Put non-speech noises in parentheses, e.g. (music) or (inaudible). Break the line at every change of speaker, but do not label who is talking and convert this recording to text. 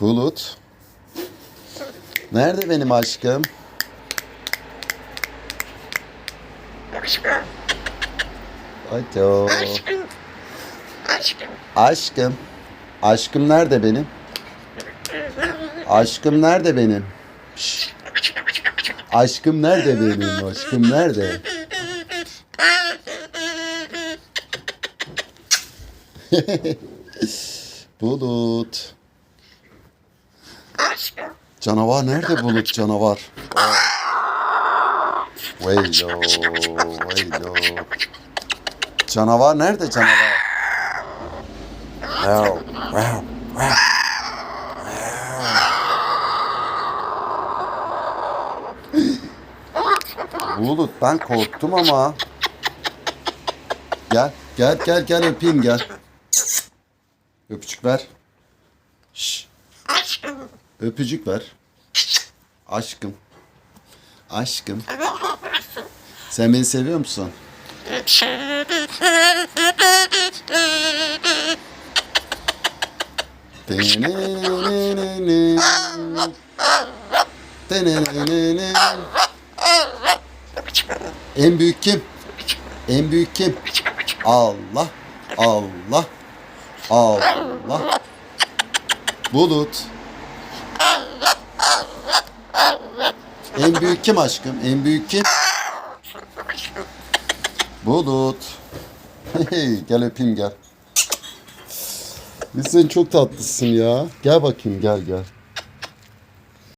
Bulut. Nerede benim aşkım? Alo. Aşkım. Aşkım nerede benim? Aşkım nerede benim? Şşş. Aşkım nerede benim? Aşkım nerede? (laughs) Bulut. Canavar nerede bulut canavar? Veylo, veylo. Canavar nerede canavar? Wow, wow, wow. Bulut ben korktum ama. Gel, gel, gel, gel öpeyim gel. Öpücük ver. Şş. Öpücük ver. Aşkım. Aşkım. Sen beni seviyor musun? En büyük kim? En büyük kim? Allah. Allah. Allah. Bulut. En büyük kim aşkım? En büyük kim? Bulut. Hey, gel öpeyim gel. Sen çok tatlısın ya. Gel bakayım gel gel.